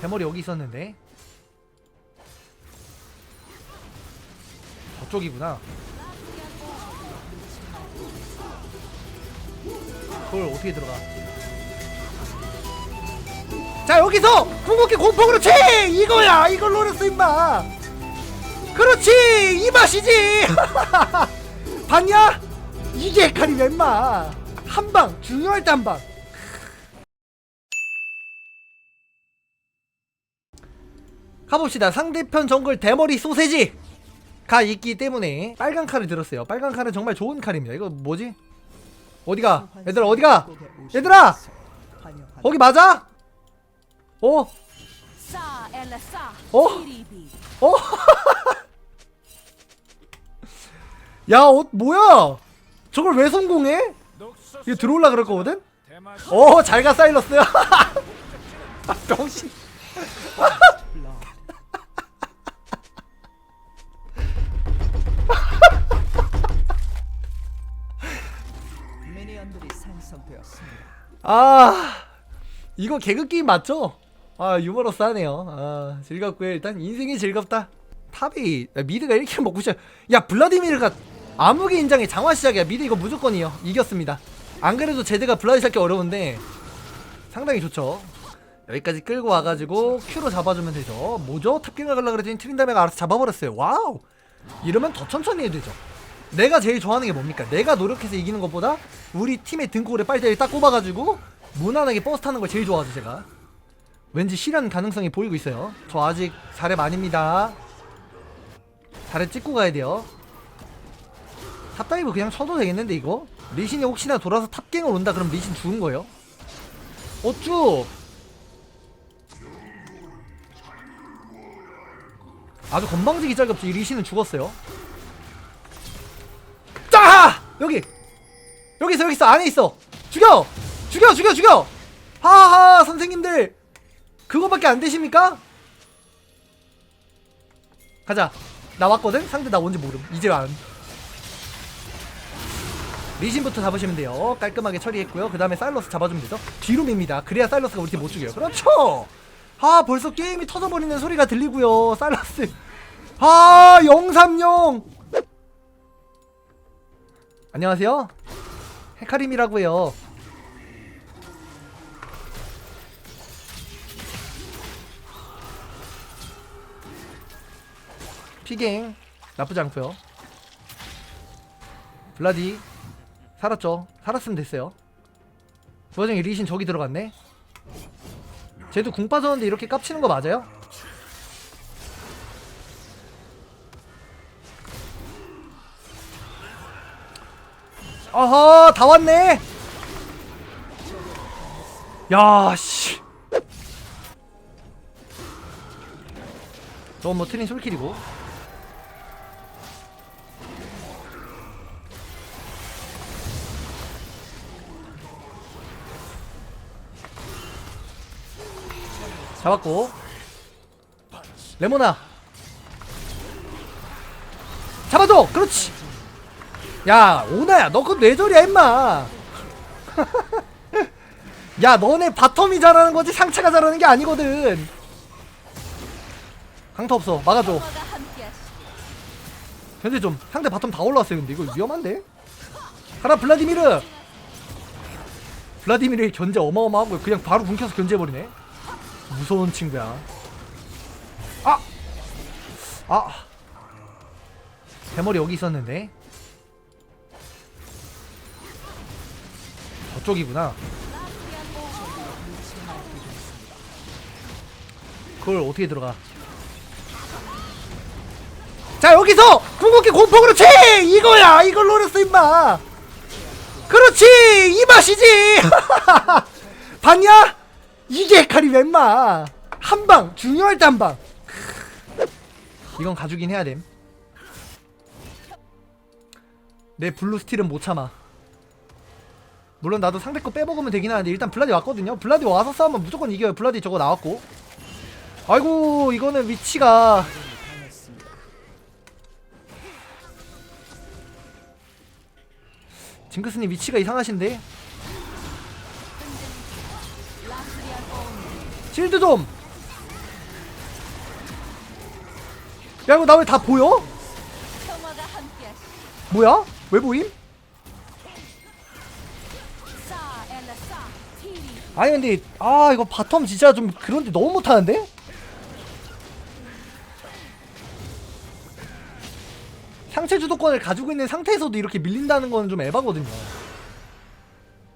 대머리 여기 있었는데. 저쪽이구나. 그걸 어떻게 들어가? 자 여기서 궁극기 공포 그렇지 이거야! 이걸 노렸어 임마! 그렇지! 이 맛이지! 봤냐? 이게 헤카림이야 임마! 한방 중요할 때 한방 가봅시다 상대편 정글 대머리 소세지 가 있기 때문에 빨간 칼을 들었어요 빨간 칼은 정말 좋은 칼입니다 이거 뭐지 어디가 얘들아 어디가 얘들아 거기 맞아 어 어? 어? 야, 어, 뭐야? 저걸 왜 성공해? 이거 들어올라 그럴 거거든? 어, 잘 가, 사일러스야. 아, 병신. 미니언들이 생성되었습니다. 아, 이거 개그 게임 맞죠? 아, 유머러스하네요. 아, 즐겁고요. 일단 인생이 즐겁다. 탑이 야, 미드가 이렇게 먹고 시작. 야, 블라디미르가 암흑의 인장의 장화 시작이야. 미드 이거 무조건이요. 이겼습니다. 안 그래도 제드가 블라디 잡기 어려운데 상당히 좋죠. 여기까지 끌고 와가지고 큐로 잡아주면 되죠. 뭐죠? 탑갱을 가려고 그랬더니 트린다메가 알아서 잡아버렸어요. 와우! 이러면 더 천천히 해도 되죠. 내가 제일 좋아하는 게 뭡니까? 내가 노력해서 이기는 것보다 우리 팀의 등골에 빨대를 딱 꼽아가지고 무난하게 버스 타는 걸 제일 좋아하죠 제가 왠지 실현 가능성이 보이고 있어요 저 아직 4렙 아닙니다 4렙 찍고 가야 돼요 탑다이브 그냥 쳐도 되겠는데 이거? 리신이 혹시나 돌아서 탑갱을 온다 그럼 리신 죽은 거예요 어쭈 아주 건방지기 짤없이 이 리신은 죽었어요 짜! 여기! 여기 있어 여기 있어 안에 있어. 죽여! 죽여 죽여 죽여! 하하 선생님들. 그거밖에 안 되십니까? 가자. 나 왔거든? 상대 나 뭔지 모름. 이제 안. 리신부터 잡으시면 돼요. 깔끔하게 처리했고요. 그 다음에 사일러스 잡아주면 되죠? 뒤로 밉니다. 그래야 사일러스가 우리 팀 못 죽여요. 그렇죠! 아 벌써 게임이 터져버리는 소리가 들리고요. 사일러스. 아 030 안녕하세요. 헤카림이라고요. 피갱 나쁘지 않고요. 블라디 살았죠. 살았으면 됐어요. 그 와중에 리신 저기 들어갔네. 쟤도 궁 빠졌는데 이렇게 깝치는 거 맞아요? 어허 다 왔네. 야씨. 저건 뭐 트린 솔킬이고. 잡았고. 레모나. 잡아줘! 그렇지 야 오나야 너 그거 뇌절이야 임마. 야 너네 바텀이 잘하는 거지 상체가 잘하는 게 아니거든. 강타 없어. 막아줘. 현재 좀 상대 바텀 다 올라왔어요 근데. 이거 위험한데? 가라 블라디미르! 블라디미르의 견제 어마어마하고 그냥 바로 뭉켜서 견제해버리네. 무서운 친구야. 아! 아! 대머리 여기 있었는데 저쪽이구나. 그걸 어떻게 들어가? 자 여기서 궁극기 공포 그렇지 이거야! 이걸 노렸어 임마! 그렇지! 이 맛이지! 봤냐 이게 헤카림이야 임마! 한 방 중요할 때 한방. 이건 가주긴 해야 됨내 블루 스틸은 못 참아 물론 나도 상대 거 빼먹으면 되긴 하는데 일단 블라디 왔거든요 블라디 와서 싸우면 무조건 이겨요 블라디 저거 나왔고 아이고 이거는 위치가 징크스님 위치가 이상하신데 실드 좀! 야 이거 나 왜 다 보여? 뭐야? 왜 보임? 아니 근데 아 이거 바텀 진짜 좀 그런데 너무 못하는데? 상체 주도권을 가지고 있는 상태에서도 이렇게 밀린다는 거는 좀 에바거든요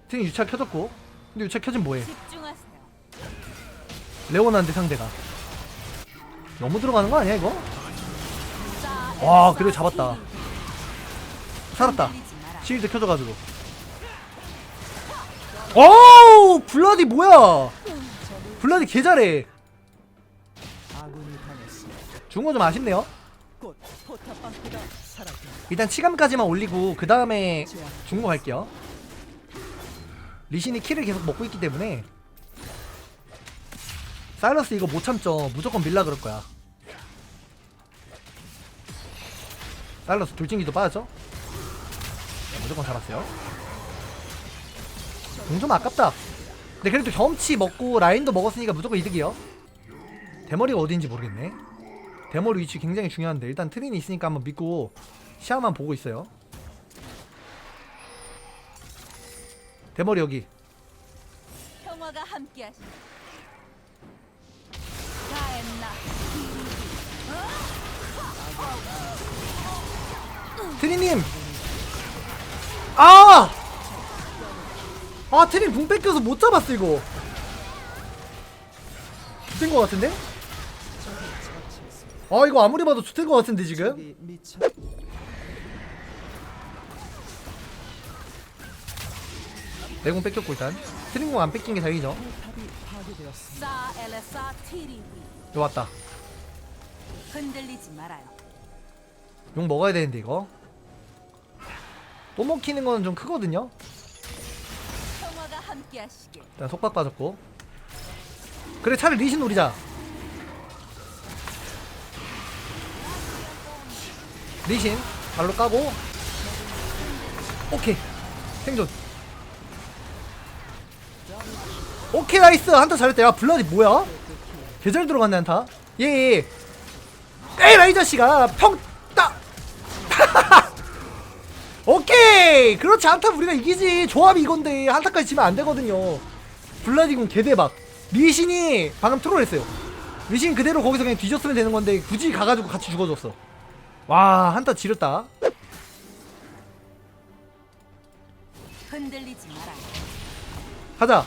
트윈 유차 켜졌고 근데 유차 켜진 뭐해. 레오나인데 상대가 너무 들어가는 거 아니야 이거? 싸 와, 그래도 싸 잡았다. 살았다 흔들리지 마라. 실드 켜져가지고 어우 블라디 뭐야? 블라디 개 잘해. 아군이 당했습니다. 죽은 거좀 아쉽네요. 일단 치감까지만 올리고 그 다음에 중고 갈게요. 리신이 킬을 계속 먹고 있기 때문에 사일러스 이거 못 참죠. 무조건 밀라 그럴 거야. 사일러스 돌진기도 빠졌죠? 네, 무조건 잡았어요 공 좀 아깝다. 근데 그래도 경험치 먹고 라인도 먹었으니까 무조건 이득이요. 대머리가 어디인지 모르겠네. 대머리 위치 굉장히 중요한데 일단 트린이 있으니까 한번 믿고 시야만 보고 있어요. 대머리 여기. 평화가 함께하시. 가엔나. 트리님! 아! 아 트린 붕 뺏겨서 못 잡았어 이거 죽된 거 같은데? 아 이거 아무리 봐도 죽된 거 같은데 지금 내공 뺏겼고 일단 트린 공안 뺏긴 게 다행이죠. 이거 왔다 흔들리지 말아요. 용 먹어야 되는데 이거 또 먹히는 거는 좀 크거든요. 일단 속박 빠졌고. 그래 차라리 리신 노리자. 리신 발로 까고. 오케이. 생존. 오케이 나이스. 한타 잘했다. 야 블라디 뭐야? 개잘 들어갔네 한타. 예예 에이 라이 자식아 평따 오케이! 그렇지 한타 우리가 이기지. 조합이 이건데 한타까지 지면 안 되거든요. 블라디군 개대박. 리신이 방금 트롤했어요. 리신 그대로 거기서 그냥 뒤졌으면 되는 건데 굳이 가가지고 같이 죽어줬어. 와 한타 지렸다. 흔들리지 말아요. 가자.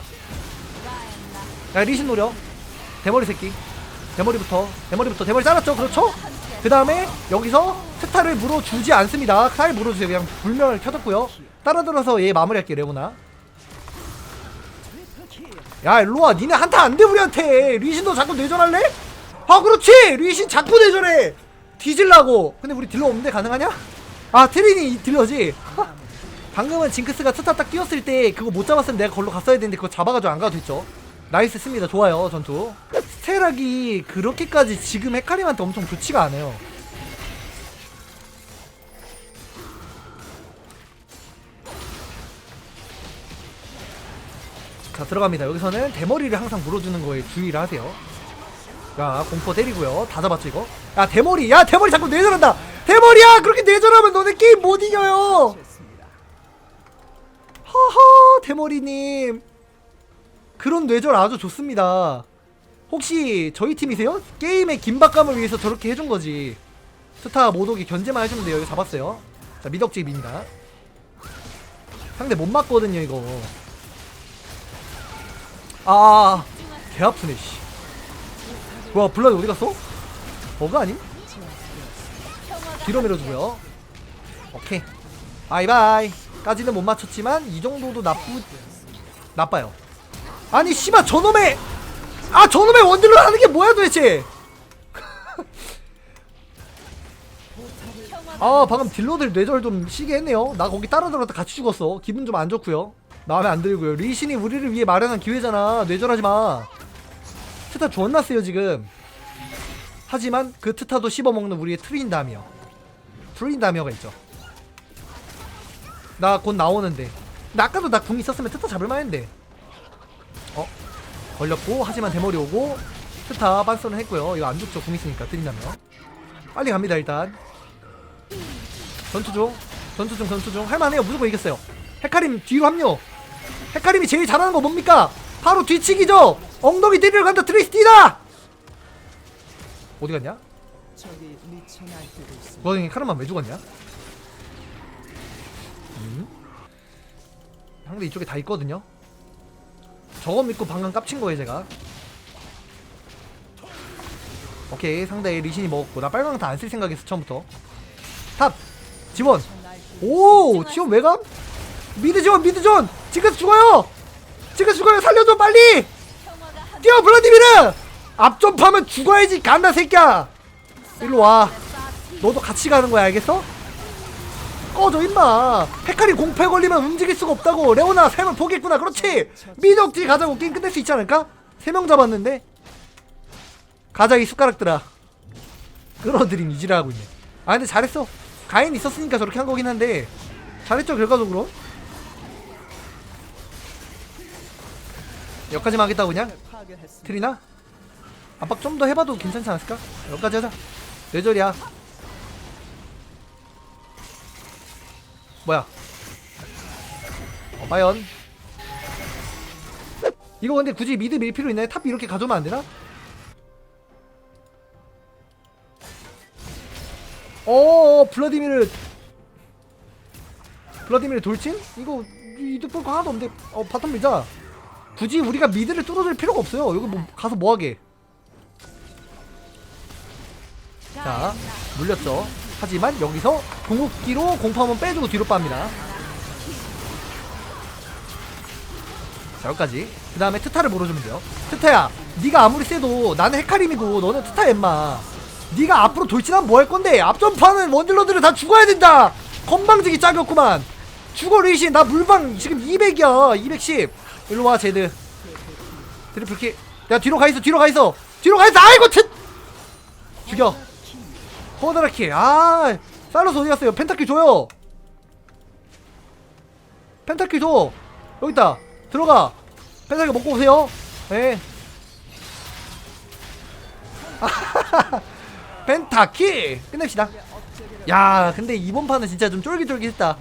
야 리신 노려. 대머리 새끼. 대머리부터 대머리부터 대머리 잘랐죠? 그렇죠 그 다음에 여기서 스타를 물어주지 않습니다. 잘 물어주세요. 그냥 불면을 켜뒀고요. 따라 들어서 얘 마무리할게 레오나. 야 일로와. 니네 한타 안돼 우리한테. 리신도 자꾸 내전할래? 아 그렇지! 리신 자꾸 내전해. 뒤질라고. 근데 우리 딜러 없는데 가능하냐? 아 트린이 이 딜러지? 방금은 징크스가 스타 딱 끼웠을 때 그거 못 잡았으면 내가 걸로 갔어야 되는데 그거 잡아가지고 안 가도 됐죠 나이스 씁니다. 좋아요 전투. 스테락이 그렇게까지 지금 헤카림한테 엄청 좋지가 않아요. 자 들어갑니다. 여기서는 대머리를 항상 물어주는 거에 주의를 하세요. 야 공포 때리고요. 다 잡았죠 이거? 야 대머리. 야 대머리 자꾸 내전한다. 대머리야! 그렇게 내전하면 너네 게임 못 이겨요. 하하 대머리님 그런 뇌절 아주 좋습니다 혹시 저희 팀이세요? 게임의 긴박감을 위해서 저렇게 해준 거지 스타 못 오게 견제만 해주면 돼요 이거 잡았어요 자 미덕집입니다 상대 못 맞거든요 이거 아, 개 아프네, 씨. 와, 블라디 어디 갔어? 버그 아님? 뒤로 밀어주고요. 오케이. 바이바이. 까지는 못 맞췄지만, 이 정도도 나쁘, 나빠요. 아니, 씨발, 저놈의, 아, 저놈의 원딜로 하는 게 뭐야, 도대체! 아, 방금 딜러들 뇌절 좀 시게 했네요. 나 거기 따라 들어갔다 같이 죽었어. 기분 좀 안 좋고요. 마음에 안 들고요. 리신이 우리를 위해 마련한 기회잖아. 뇌절하지 마. 트타 주웠났어요 지금. 하지만 그 트타도 씹어먹는 우리의. 트윈 다미어가 있죠. 나 곧 나오는데. 나 아까도 나 궁 있었으면 트타 잡을 만 했는데. 어? 걸렸고 하지만 대머리 오고 트타 빤스는 했고요. 이거 안 죽죠. 궁 있으니까 다미어. 빨리 갑니다 일단. 전투 중 전투 중 전투 중. 할만해요. 무조건 이겼어요. 헤카림 뒤로 합류. 헤카림이 제일 잘하는 거 뭡니까? 바로 뒤치기죠. 엉덩이 때리러 간다. 트리스티다! 어디 갔냐. 너희 카르만 왜 죽었냐? 음? 상대 이쪽에 다 있거든요 저거 믿고 방금 깝친 거예요 제가. 오케이 상대 리신이 먹었고. 나 빨강 다 안 쓸 생각했어 처음부터. 탑! 지원! 오! 지원 외감? 미드 지원 미드 지원! 지금 죽어요! 지금 죽어요! 살려줘 빨리! 뛰어 블라디미르! 앞점프하면 죽어야지 간다 새끼야! 일로 와. 너도 같이 가는 거야 알겠어? 꺼져 임마. 헤카리 공패 걸리면 움직일 수가 없다고. 레오나 세명 포기했구나. 그렇지. 뒤 가자고 게임 끝낼 수 있지 않을까? 세 명 잡았는데. 가자 이 숟가락들아. 끌어들임 이지랄하고 있네. 아 근데 잘했어. 가인 있었으니까 저렇게 한 거긴 한데. 잘했죠 결과적으로. 여기까지만 하겠다고 그냥? 트리나? 압박 좀 더 해봐도 괜찮지 않았을까? 여기까지 하자. 뇌절이야 뭐야 어, 과연 이거 근데 굳이 미드 밀 필요 있나요? 탑 이렇게 가져오면 안 되나? 어 블라디미르 블라디미르 돌진? 이거 이득 볼거 하나도 없는데 어 바텀 밀자 굳이 우리가 미드를 뚫어줄 필요가 없어요. 여기 뭐 가서 뭐 하게. 자, 물렸죠. 하지만 여기서 궁극기로 공포 한번 빼주고 뒤로 빱니다. 자, 여기까지. 그 다음에 트타를 물어주면 돼요. 트타야, 네가 아무리 세도 나는 헤카림이고 너는 트타 엠마. 네가 앞으로 돌진하면 뭐 할 건데? 앞점프하는 원딜러들은 다 죽어야 된다. 건방지기 짝이었구만. 죽어 리신 나 물방 지금 200이야 210 일로 와 제드 트리플킬 야 뒤로 가있어 뒤로 가있어 뒤로 가있어 아이고 트 죽여 허드라키. 아 살로스 어디 갔어요? 펜타킬 줘요. 펜타킬 줘. 여기 있다. 들어가. 펜타킬 먹고 오세요. 예 펜타킬 끝냅시다. 야 근데 이번 판은 진짜 좀 쫄깃쫄깃했다.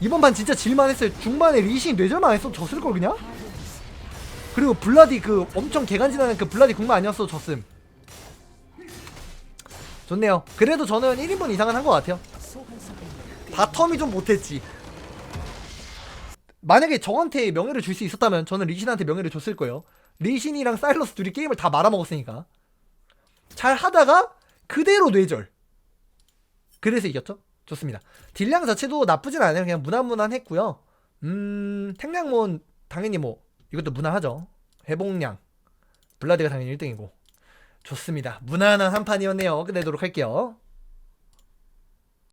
이번 판 진짜 질만했어요. 중반에 리신 뇌절만 했어. 졌을걸 그냥? 그리고 블라디 그 엄청 개간지나는 그 블라디 국만 아니었어 졌음 좋네요. 그래도 저는 1인분 이상은 한 것 같아요. 바텀이 좀 못했지. 만약에 저한테 명예를 줄 수 있었다면 저는 리신한테 명예를 줬을 거예요. 리신이랑 사일러스 둘이 게임을 다 말아먹었으니까. 잘 하다가 그대로 뇌절. 그래서 이겼죠? 좋습니다. 딜량 자체도 나쁘진 않아요. 그냥 무난무난했고요. 음 탱량몬 당연히 뭐 이것도 무난하죠. 회복량. 블라디가 당연히 1등이고 좋습니다. 무난한 한 판이었네요. 끝내도록 할게요